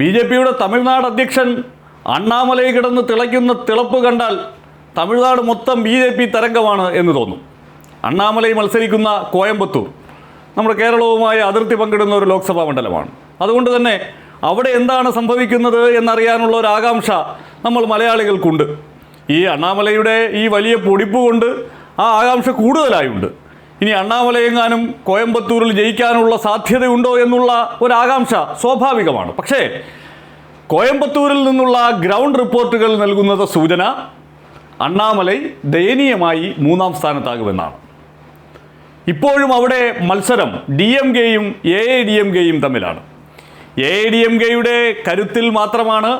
B J പിയുടെ തമിഴ്നാട് അധ്യക്ഷൻ അണ്ണാമലൈ കിടന്ന് തിളയ്ക്കുന്ന തിളപ്പ് കണ്ടാൽ തമിഴ്നാട് മൊത്തം ബി ജെ പി തരംഗമാണ് എന്ന് തോന്നും. അണ്ണാമലൈ മത്സരിക്കുന്ന കോയമ്പത്തൂർ നമ്മുടെ കേരളവുമായി അതിർത്തി പങ്കിടുന്ന ഒരു ലോക്സഭാ മണ്ഡലമാണ്. അതുകൊണ്ട് തന്നെ അവിടെ എന്താണ് സംഭവിക്കുന്നത് എന്നറിയാനുള്ള ഒരു ആകാംക്ഷ നമ്മൾ മലയാളികൾക്കുണ്ട്. ഈ അണ്ണാമലയുടെ ഈ വലിയ പൊടിപ്പ് കൊണ്ട് ആ ആകാംക്ഷ കൂടുതലായുണ്ട്. ഇനി അണ്ണാമലയെങ്ങാനും കോയമ്പത്തൂരിൽ ജയിക്കാനുള്ള സാധ്യതയുണ്ടോ എന്നുള്ള ഒരാകാംക്ഷ സ്വാഭാവികമാണ്. പക്ഷേ കോയമ്പത്തൂരിൽ നിന്നുള്ള ഗ്രൗണ്ട് റിപ്പോർട്ടുകൾ നൽകുന്നത് സൂചന അണ്ണാമലൈ ദയനീയമായി മൂന്നാം സ്ഥാനത്താകുമെന്നാണ്. ഇപ്പോഴും അവിടെ മത്സരം ഡി എം കെയും എ എ ഡി എം കെയും തമ്മിലാണ്. എ എ ഡി എം കെയുടെ കരുത്തിൽ മാത്രമാണ്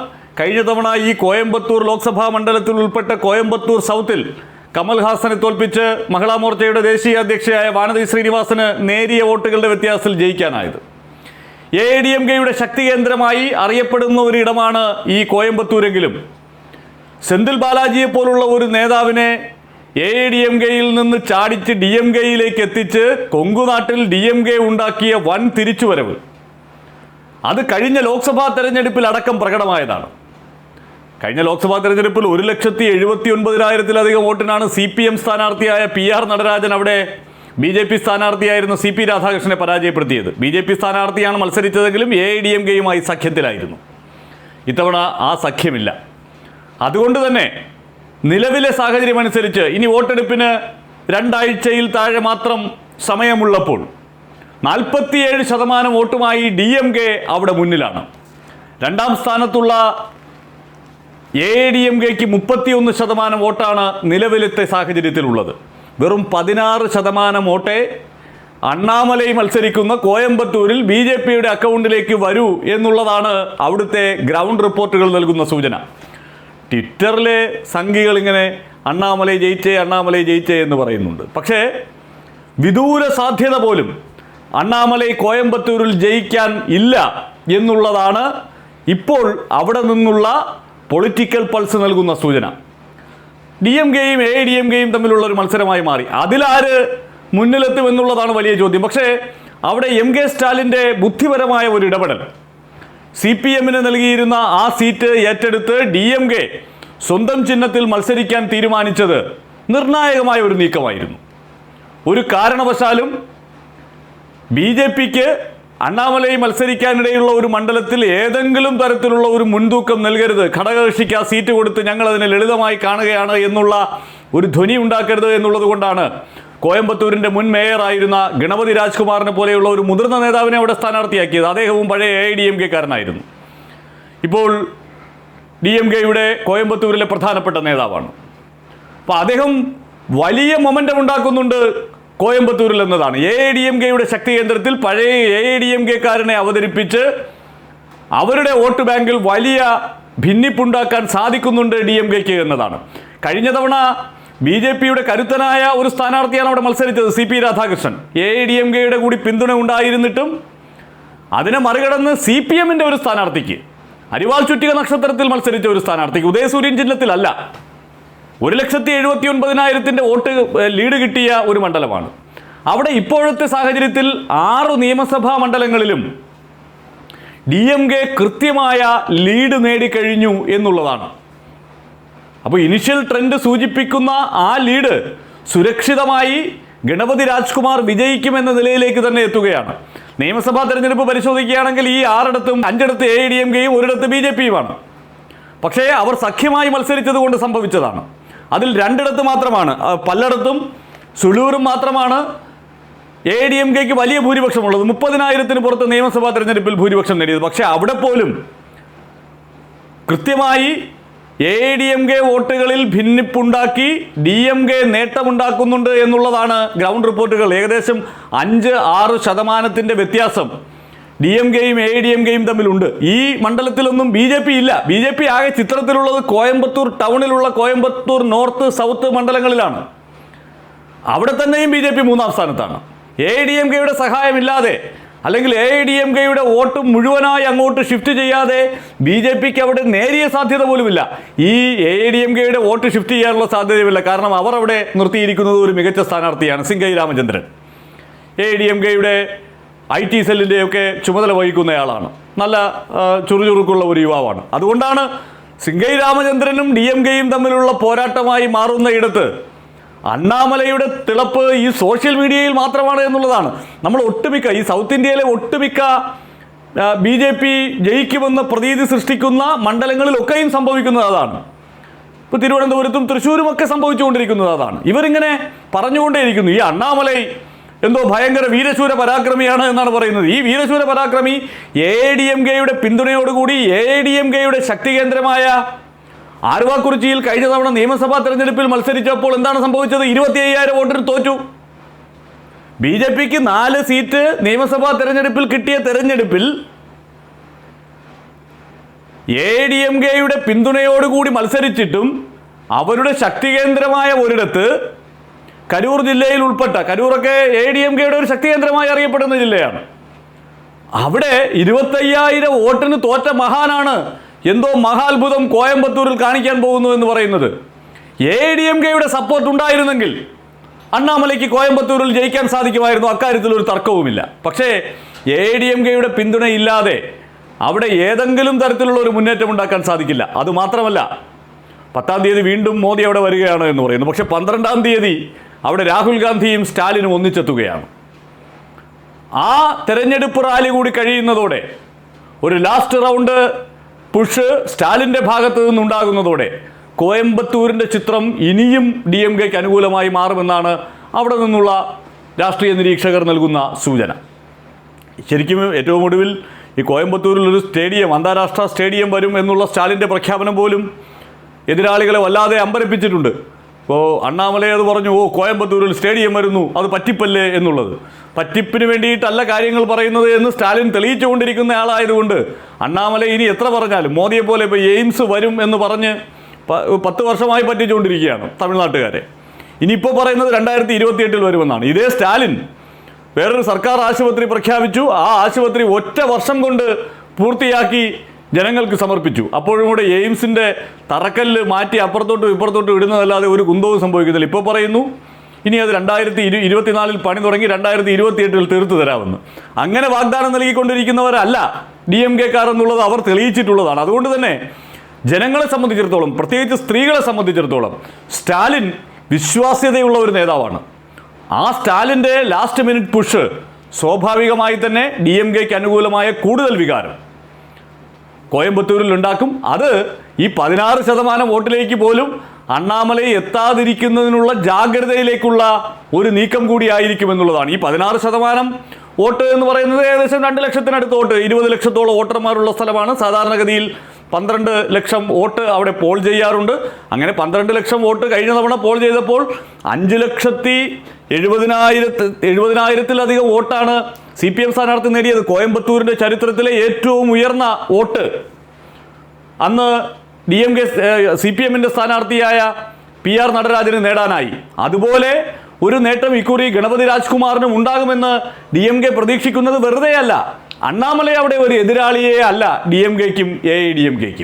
കഴിഞ്ഞ തവണ ഈ കോയമ്പത്തൂർ ലോക്സഭാ മണ്ഡലത്തിൽ ഉൾപ്പെട്ട കോയമ്പത്തൂർ സൗത്തിൽ കമൽഹാസനെ തോൽപ്പിച്ച് മഹിളാ മോർച്ചയുടെ ദേശീയ അധ്യക്ഷയായ വാനതി ശ്രീനിവാസന് നേരിയ വോട്ടുകളുടെ വ്യത്യാസത്തിൽ ജയിക്കാനായത്. എ ഐ ഡി എം കെയുടെ ശക്തി കേന്ദ്രമായി അറിയപ്പെടുന്ന ഒരിടമാണ് ഈ കോയമ്പത്തൂരെങ്കിലും. സെന്തിൽ ബാലാജിയെ പോലുള്ള ഒരു നേതാവിനെ എ ഐ ഡി എം കെയിൽ നിന്ന് ചാടിച്ച് ഡി എം കെയിലേക്ക് എത്തിച്ച് കൊങ്കുനാട്ടിൽ ഡി എം കെ ഉണ്ടാക്കിയ വൻ തിരിച്ചുവരവ്. അത് കഴിഞ്ഞ ലോക്സഭാ തെരഞ്ഞെടുപ്പിൽ അടക്കം പ്രകടമായതാണ്. കഴിഞ്ഞ ലോക്സഭാ തെരഞ്ഞെടുപ്പിൽ ഒരു ലക്ഷത്തി എഴുപത്തി ഒൻപതിനായിരത്തിലധികം വോട്ടിനാണ് സി പി എം സ്ഥാനാർത്ഥിയായ പി ആർ നടരാജൻ അവിടെ ബി ജെ പി സ്ഥാനാർത്ഥിയായിരുന്ന സി പി രാധാകൃഷ്ണനെ പരാജയപ്പെടുത്തിയത്. ബി ജെ പി സ്ഥാനാർത്ഥിയാണ് മത്സരിച്ചതെങ്കിലും എ ഐ ഡി എം കെയുമായി സഖ്യത്തിലായിരുന്നു. ഇത്തവണ ആ സഖ്യമില്ല. അതുകൊണ്ട് തന്നെ നിലവിലെ സാഹചര്യം അനുസരിച്ച് ഇനി വോട്ടെടുപ്പിന് രണ്ടാഴ്ചയിൽ താഴെ മാത്രം സമയമുള്ളപ്പോൾ നാൽപ്പത്തിയേഴ് ശതമാനം വോട്ടുമായി ഡി എം കെ അവിടെ മുന്നിലാണ്. രണ്ടാം സ്ഥാനത്തുള്ള എ ഡി എം കെക്ക് മുപ്പത്തിയൊന്ന് ശതമാനം വോട്ടാണ് നിലവിലത്തെ സാഹചര്യത്തിലുള്ളത്. വെറും പതിനാറ് ശതമാനം വോട്ടേ അണ്ണാമലൈ മത്സരിക്കുന്ന കോയമ്പത്തൂരിൽ ബി ജെ പിയുടെ അക്കൗണ്ടിലേക്ക് വരൂ എന്നുള്ളതാണ് അവിടുത്തെ ഗ്രൗണ്ട് റിപ്പോർട്ടുകൾ നൽകുന്ന സൂചന. ട്വിറ്ററിലെ സംഖ്യകൾ ഇങ്ങനെ അണ്ണാമലൈ ജയിച്ചേ അണ്ണാമലൈ ജയിച്ചേ എന്ന് പറയുന്നുണ്ട്. പക്ഷേ വിദൂര സാധ്യത പോലും അണ്ണാമലൈ കോയമ്പത്തൂരിൽ ജയിക്കാൻ ഇല്ല എന്നുള്ളതാണ് ഇപ്പോൾ അവിടെ നിന്നുള്ള പൊളിറ്റിക്കൽ പൾസ് നൽകുന്ന സൂചന. ഡി എം കെയും എ ഡി എം കെയും തമ്മിലുള്ള ഒരു മത്സരമായി മാറി. അതിലാര് മുന്നിലെത്തും എന്നുള്ളതാണ് വലിയ ചോദ്യം. പക്ഷേ അവിടെ എം കെ സ്റ്റാലിന്റെ ബുദ്ധിപരമായ ഒരു ഇടപെടൽ. സി പി എമ്മിന് നൽകിയിരുന്ന ആ സീറ്റ് ഏറ്റെടുത്ത് ഡി എം കെ സ്വന്തം ചിഹ്നത്തിൽ മത്സരിക്കാൻ തീരുമാനിച്ചത് നിർണായകമായ ഒരു നീക്കമായിരുന്നു. ഒരു കാരണവശാലും ബി ജെ പിക്ക് അണ്ണാമലൈ മത്സരിക്കാനിടയുള്ള ഒരു മണ്ഡലത്തിൽ ഏതെങ്കിലും തരത്തിലുള്ള ഒരു മുൻതൂക്കം നൽകരുത്. ഘടകകക്ഷിക്ക് ആ സീറ്റ് കൊടുത്ത് ഞങ്ങൾ അതിനെ ലളിതമായി കാണുകയാണ് എന്നുള്ള ഒരു ധ്വനി ഉണ്ടാക്കരുത് എന്നുള്ളത് കൊണ്ടാണ് കോയമ്പത്തൂരിന്റെ മുൻ മേയറായിരുന്ന ഗണപതി രാജ്കുമാറിനെ പോലെയുള്ള ഒരു മുതിർന്ന നേതാവിനെ അവിടെ സ്ഥാനാർത്ഥിയാക്കിയത്. അദ്ദേഹവും പഴയ എ ഡി എം കെക്കാരനായിരുന്നു ഇപ്പോൾ ഡി എം കെയുടെ കോയമ്പത്തൂരിലെ പ്രധാനപ്പെട്ട നേതാവാണ്. അപ്പോൾ അദ്ദേഹം വലിയ മൊമെന്റം ഉണ്ടാക്കുന്നുണ്ട്. കോയമ്പത്തൂരിൽ എന്നതാണ് എ ഡി എം കെയുടെ ശക്തി കേന്ദ്രത്തിൽ പഴയ എ ഡി എം കെക്കാരനെ അവതരിപ്പിച്ച് അവരുടെ വോട്ട് ബാങ്കിൽ വലിയ ഭിന്നിപ്പുണ്ടാക്കാൻ സാധിക്കുന്നുണ്ട് ഡി എം കെക്ക് എന്നതാണ്. കഴിഞ്ഞ തവണ ബി ജെ പിയുടെ കരുത്തനായ ഒരു സ്ഥാനാർത്ഥിയാണ് അവിടെ മത്സരിച്ചത് C P Radhakrishnan. A D M കെയുടെ കൂടി പിന്തുണ ഉണ്ടായിരുന്നിട്ടും അതിനെ മറികടന്ന് സി പി എമ്മിന്റെ ഒരു സ്ഥാനാർത്ഥിക്ക് അരിവാൾ ചുറ്റിക നക്ഷത്രത്തിൽ മത്സരിച്ച ഒരു സ്ഥാനാർത്ഥിക്ക് ഉദയസൂര്യൻ ചിഹ്നത്തിലല്ല ഒരു ലക്ഷത്തി എഴുപത്തി ഒൻപതിനായിരത്തിന്റെ വോട്ട് ലീഡ് കിട്ടിയ ഒരു മണ്ഡലമാണ്. അവിടെ ഇപ്പോഴത്തെ സാഹചര്യത്തിൽ ആറ് നിയമസഭാ മണ്ഡലങ്ങളിലും ഡി എം കെ കൃത്യമായ ലീഡ് നേടിക്കഴിഞ്ഞു എന്നുള്ളതാണ്. അപ്പോൾ ഇനിഷ്യൽ ട്രെൻഡ് സൂചിപ്പിക്കുന്ന ആ ലീഡ് സുരക്ഷിതമായി ഗണപതി രാജ്കുമാർ വിജയിക്കുമെന്ന നിലയിലേക്ക് തന്നെ എത്തുകയാണ്. നിയമസഭാ തെരഞ്ഞെടുപ്പ് പരിശോധിക്കുകയാണെങ്കിൽ ഈ ആറിടത്തും അഞ്ചിടത്ത് എ ഡി എം കെയും ഒരിടത്ത് ബി ജെ പിയുമാണ്. പക്ഷേ അവർ സഖ്യമായി മത്സരിച്ചത് കൊണ്ട് സംഭവിച്ചതാണ്. അതിൽ രണ്ടിടത്ത് മാത്രമാണ്. പലയിടത്തും സുളൂരും മാത്രമാണ്. എ ഡി എം കെക്ക് വലിയ ഭൂരിപക്ഷമുള്ളത്. മുപ്പതിനായിരത്തിന് പുറത്ത് നിയമസഭാ തെരഞ്ഞെടുപ്പിൽ ഭൂരിപക്ഷം നേടിയത്. പക്ഷേ അവിടെ പോലും കൃത്യമായി എ ഡി എം കെ വോട്ടുകളിൽ ഭിന്നിപ്പുണ്ടാക്കി ഡി എം കെ നേട്ടമുണ്ടാക്കുന്നുണ്ട് എന്നുള്ളതാണ് ഗ്രൗണ്ട് റിപ്പോർട്ടുകൾ. ഏകദേശം അഞ്ച് ആറ് ശതമാനത്തിന്റെ വ്യത്യാസം. ഡി എം കെയും എ ഡി എം കെയും തമ്മിലുണ്ട്. ഈ മണ്ഡലത്തിലൊന്നും ബി ജെ പി ഇല്ല. ബി ജെ പി ആകെ ചിത്രത്തിലുള്ളത് കോയമ്പത്തൂർ ടൗണിലുള്ള കോയമ്പത്തൂർ നോർത്ത് സൗത്ത് മണ്ഡലങ്ങളിലാണ്. അവിടെ തന്നെയും ബി ജെ പി മൂന്നാം സ്ഥാനത്താണ്. എ ഡി എം കെയുടെ സഹായമില്ലാതെ അല്ലെങ്കിൽ എ ഡി എം കെയുടെ വോട്ട് മുഴുവനായി അങ്ങോട്ട് ഷിഫ്റ്റ് ചെയ്യാതെ ബി ജെ പിക്ക് അവിടെ നേരിയ സാധ്യത പോലുമില്ല. ഈ എ ഡി എം കെയുടെ വോട്ട് ഷിഫ്റ്റ് ചെയ്യാനുള്ള സാധ്യതയുമില്ല. കാരണം അവർ അവിടെ നിർത്തിയിരിക്കുന്നത് ഒരു മികച്ച സ്ഥാനാർത്ഥിയാണ് Singai Ramachandran. A D M കെയുടെ ഐ ടി സെല്ലിന്റെയൊക്കെ ചുമതല വഹിക്കുന്നയാളാണ്. നല്ല ചുറുചുറുക്കുള്ള ഒരു യുവാവാണ്. അതുകൊണ്ടാണ് സിംഗൈ രാമചന്ദ്രനും ഡി എം കെയും തമ്മിലുള്ള പോരാട്ടമായി മാറുന്ന ഇടത്ത് അണ്ണാമലയുടെ തിളപ്പ് ഈ സോഷ്യൽ മീഡിയയിൽ മാത്രമാണ് എന്നുള്ളതാണ്. നമ്മൾ ഒട്ടുമിക്ക ഈ സൗത്ത് ഇന്ത്യയിലെ ഒട്ടുമിക്ക ബി ജെ പി ജയിക്കുമെന്ന് പ്രതീതി സൃഷ്ടിക്കുന്ന മണ്ഡലങ്ങളിലൊക്കെയും സംഭവിക്കുന്നത് അതാണ്. ഇപ്പോൾ തിരുവനന്തപുരത്തും തൃശ്ശൂരും ഒക്കെ സംഭവിച്ചുകൊണ്ടിരിക്കുന്നത് അതാണ്. ഇവരിങ്ങനെ പറഞ്ഞുകൊണ്ടേയിരിക്കുന്നു. ഈ അണ്ണാമലൈ എന്തോ ഭയങ്കര വീരശൂര പരാക്രമിയാണ് എന്നാണ് പറയുന്നത്. ഈ വീരശൂര പരാക്രമി എ ഡി എം കെയുടെ പിന്തുണയോടുകൂടി എ ഡി എം കെയുടെ ശക്തി കേന്ദ്രമായ ആരുവാക്കുറിച്ചിയിൽ കഴിഞ്ഞ തവണ നിയമസഭാ തെരഞ്ഞെടുപ്പിൽ മത്സരിച്ചപ്പോൾ എന്താണ് സംഭവിച്ചത്? ഇരുപത്തി അയ്യായിരം വോട്ടിന് തോറ്റു. ബി ജെ പിക്ക് നാല് സീറ്റ് നിയമസഭാ തെരഞ്ഞെടുപ്പിൽ കിട്ടിയ തെരഞ്ഞെടുപ്പിൽ എ ഡി എം കെയുടെ പിന്തുണയോടുകൂടി മത്സരിച്ചിട്ടും അവരുടെ ശക്തി കേന്ദ്രമായ ഒരിടത്ത് കരൂർ ജില്ലയിൽ ഉൾപ്പെട്ട കരൂറൊക്കെ എ ഡി എം കെയുടെ ഒരു ശക്തി കേന്ദ്രമായി അറിയപ്പെടുന്ന ജില്ലയാണ്. അവിടെ ഇരുപത്തയ്യായിരം വോട്ടിന് തോറ്റ മഹാനാണ് എന്തോ മഹാത്ഭുതം കോയമ്പത്തൂരിൽ കാണിക്കാൻ പോകുന്നു എന്ന് പറയുന്നത്. എ ഡി എം കെയുടെ സപ്പോർട്ട് ഉണ്ടായിരുന്നെങ്കിൽ അണ്ണാമലയ്ക്ക് കോയമ്പത്തൂരിൽ ജയിക്കാൻ സാധിക്കുമായിരുന്നു. അക്കാര്യത്തിൽ ഒരു തർക്കവുമില്ല. പക്ഷേ എ ഡി എം കെയുടെ പിന്തുണയില്ലാതെ അവിടെ ഏതെങ്കിലും തരത്തിലുള്ള ഒരു മുന്നേറ്റം ഉണ്ടാക്കാൻ സാധിക്കില്ല. അത് അതുമാത്രമല്ല പത്താം തീയതി വീണ്ടും മോദി അവിടെ വരികയാണ് എന്ന് പറയുന്നു. പക്ഷേ പന്ത്രണ്ടാം തീയതി അവിടെ രാഹുൽ ഗാന്ധിയും സ്റ്റാലിനും ഒന്നിച്ചെത്തുകയാണ്. ആ തെരഞ്ഞെടുപ്പ് റാലി കൂടി കഴിയുന്നതോടെ ഒരു ലാസ്റ്റ് റൗണ്ട് പുഷ് സ്റ്റാലിന്റെ ഭാഗത്ത് നിന്നുണ്ടാകുന്നതോടെ കോയമ്പത്തൂരിന്റെ ചിത്രം ഇനിയും ഡി എം കെക്ക് അനുകൂലമായി മാറുമെന്നാണ് അവിടെ നിന്നുള്ള രാഷ്ട്രീയ നിരീക്ഷകർ നൽകുന്ന സൂചന. ശരിക്കും ഏറ്റവും ഒടുവിൽ ഈ കോയമ്പത്തൂരിൽ ഒരു സ്റ്റേഡിയം അന്താരാഷ്ട്ര സ്റ്റേഡിയം വരും എന്നുള്ള സ്റ്റാലിന്റെ പ്രഖ്യാപനം പോലും എതിരാളികളെ വല്ലാതെ അമ്പരപ്പിച്ചിട്ടുണ്ട്. ഇപ്പോൾ അണ്ണാമലൈ അത് പറഞ്ഞു ഓ കോയമ്പത്തൂരിൽ സ്റ്റേഡിയം വരുന്നു അത് പറ്റിപ്പല്ലേ? എന്നുള്ളത്. പറ്റിപ്പിന് വേണ്ടിയിട്ടല്ല കാര്യങ്ങൾ പറയുന്നത് എന്ന് സ്റ്റാലിൻ തെളിയിച്ചുകൊണ്ടിരിക്കുന്ന ആളായതുകൊണ്ട് അണ്ണാമല ഇനി എത്ര പറഞ്ഞാലും മോദിയെ പോലെ ഇപ്പോൾ എയിംസ് വരും എന്ന് പറഞ്ഞ് പത്ത് വർഷമായി പറ്റിച്ചുകൊണ്ടിരിക്കുകയാണ് തമിഴ്നാട്ടുകാരെ. ഇനിയിപ്പോൾ പറയുന്നത് രണ്ടായിരത്തി ഇരുപത്തിയെട്ടിൽ വരുമെന്നാണ്. ഇതേ സ്റ്റാലിൻ വേറൊരു സർക്കാർ ആശുപത്രി പ്രഖ്യാപിച്ചു. ആ ആശുപത്രി ഒറ്റ വർഷം കൊണ്ട് പൂർത്തിയാക്കി ജനങ്ങൾക്ക് സമർപ്പിച്ചു. അപ്പോഴും കൂടെ എയിംസിന്റെ തറക്കല്ല് മാറ്റി അപ്പുറത്തോട്ടും ഇപ്പുറത്തോട്ടും ഇടുന്നതല്ലാതെ ഒരു കുന്തവും സംഭവിക്കുന്നില്ല ഇപ്പോൾ പറയുന്നു ഇനി അത് രണ്ടായിരത്തി ഇരു ഇരുപത്തിനാലിൽ പണി തുടങ്ങി രണ്ടായിരത്തി ഇരുപത്തിയെട്ടിൽ തീർത്തു തരാമെന്ന്. അങ്ങനെ വാഗ്ദാനം നൽകിക്കൊണ്ടിരിക്കുന്നവരല്ല ഡി എം കെക്കാർ എന്നുള്ളത് അവർ തെളിയിച്ചിട്ടുള്ളതാണ്. അതുകൊണ്ട് തന്നെ ജനങ്ങളെ സംബന്ധിച്ചിടത്തോളം പ്രത്യേകിച്ച് സ്ത്രീകളെ സംബന്ധിച്ചിടത്തോളം സ്റ്റാലിൻ വിശ്വാസ്യതയുള്ള ഒരു നേതാവാണ്. ആ സ്റ്റാലിന്റെ ലാസ്റ്റ് മിനിറ്റ് പുഷ് സ്വാഭാവികമായി തന്നെ ഡി എം കെക്ക് അനുകൂലമായ കൂടുതൽ വികാരം. കോയമ്പത്തൂരിൽ ഉണ്ടാക്കും അത് ഈ പതിനാറ് ശതമാനം വോട്ടിലേക്ക് പോലും അണ്ണാമലൈ എത്താതിരിക്കുന്നതിനുള്ള ജാഗ്രതയിലേക്കുള്ള ഒരു നീക്കം കൂടിയായിരിക്കും എന്നുള്ളതാണ് ഈ പതിനാറ് ശതമാനം വോട്ട് എന്ന് പറയുന്നത് ഏകദേശം രണ്ട് ലക്ഷത്തിനടുത്ത് വോട്ട് ഇരുപത് ലക്ഷത്തോളം വോട്ടർമാരുള്ള സ്ഥലമാണ്. സാധാരണഗതിയിൽ പന്ത്രണ്ട് ലക്ഷം വോട്ട് അവിടെ പോൾ ചെയ്യാറുണ്ട്. അങ്ങനെ പന്ത്രണ്ട് ലക്ഷം വോട്ട് കഴിഞ്ഞ തവണ പോൾ ചെയ്തപ്പോൾ അഞ്ച് ലക്ഷത്തി എഴുപതിനായിരത്തി എഴുപതിനായിരത്തിലധികം വോട്ടാണ് സി പി എം സ്ഥാനാർത്ഥി നേടിയത് കോയമ്പത്തൂരിന്റെ ചരിത്രത്തിലെ ഏറ്റവും ഉയർന്ന വോട്ട്. അന്ന് D M K C P എമ്മിന്റെ സ്ഥാനാർത്ഥിയായ പി ആർ നടരാജന് നേടാനായി. അതുപോലെ ഒരു നേട്ടം ഇക്കുറി ഗണപതി രാജ്കുമാറിനും ഉണ്ടാകുമെന്ന് ഡി എം കെ പ്രതീക്ഷിക്കുന്നത് വെറുതെയല്ല. അണ്ണാമലൈ അവിടെ ഒരു എതിരാളിയേ അല്ല ഡി എം കെക്കും എ ഐ ഡി എം കെക്കും.